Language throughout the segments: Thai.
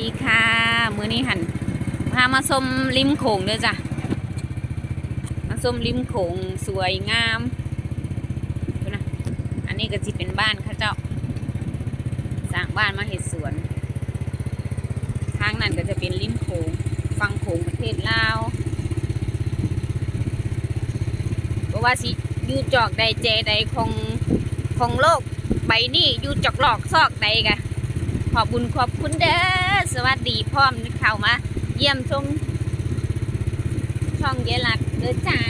ดีค่ะ มือนี้หันพามาชมริมโขงเด้อจ้ะมาชมริมโขงสวยงามดูนะอันนี้ก็จิเป็นบ้านข้าเจ้าสร้างบ้านมาเห็ดสวนทางนั้นก็จะเป็นริมโขงฟังโขงประเทศลาวเพราะว่าสิอยู่จอกใดเจใดของของโลกใบนี้อยู่จอกหลอกซอกใดกะขอบคุญขอบคุณเด้อ สวัสดีพร้อมเข้ามา เยี่ยมชมช่องเยลักเด้อจ้า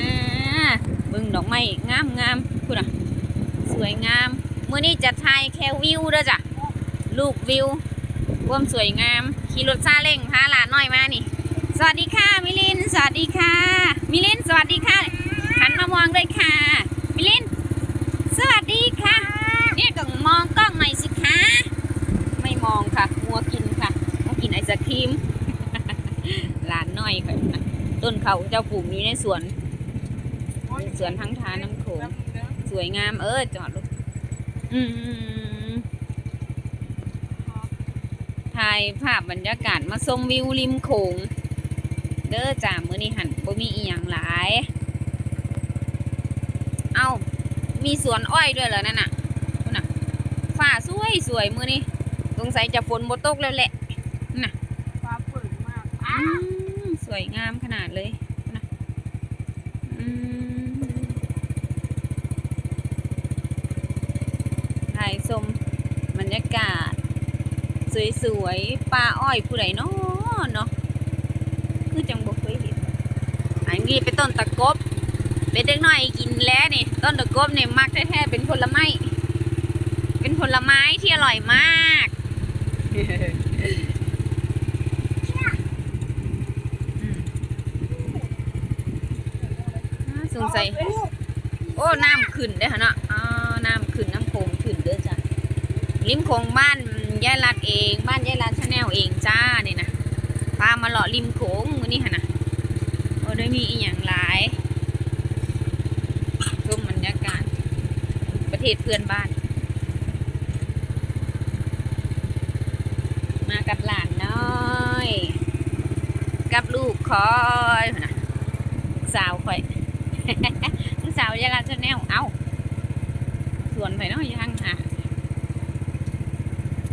เบิ่งดอกไม้งามงามคุณอะ สวยงามเมื่อนี้จะถ่ายแค่วิวเด้อจ้ะรูปวิวควมสวยงามขี่รถซาเล้งพาหลานน้อยมานี่ สวัสดีค่ะมิลิน สวัสดีค่ะมิลิน สวัสดีค่ะหันมามองด้วยค่ะมิลิน สวัสดีค่ะเนี่ยต้องมองกล้องหน่อยสิคะ ไม่มองค่ะมัวกินค่ะะครีมหลานน้อยค่ะต้นเขาเจ้าปลูกอยู่ในสวนสวนทั้งทานน้ำโขงสวยงามเออจอดรถอืมถ่ายภาพบรรยากาศมาชมวิวริมโขงเด้อจ้ามื้อนี้หันบ่มีอีหยังหลาย เอ้า มีสวนอ้อยด้วยเหรอนั่นน่ะนู่นน่ะฟ้าสวยสวยมื้อนี้สงสัยจะฝนบ่ตกแล้วแหละ ฟ้าเปิดมาก อืม สวยงามขนาดเลยนะถ่ายชมบรรยากาศ สวยๆป่าอ้อยผู้ใดเนาะเนาะคือจังบ่เคยเห็นอันนี้เป็นต้นตะกบ เป็นเด็กน้อยกินแล้วนี่ ต้นตะกบเนี่ยมักแท้ๆเป็นผลไม้ เป็นผลไม้ที่อร่อยมาก อ่า สงสัยโอ้น้ำขึ้นได้ฮะเนาะอ๋อน้ำขึ้นน้ำโขงขึ้นเด้อจ้ะริมโขงบ้านยายรัดเอง บ้านยายรัดชาแนลเองจ้าเนี่ยนะพามาเลาะริมโขงมื้อนี้ฮะนะโอ้ได้มีอีหยังหลายชมบรรยากาศประเทศเพื่อนบ้าน มากับหลานน้อย กับลูกคอยนะสาวคอย สาวยายรัดชาแนลเอ้าส่วนไปเนาะยังอะ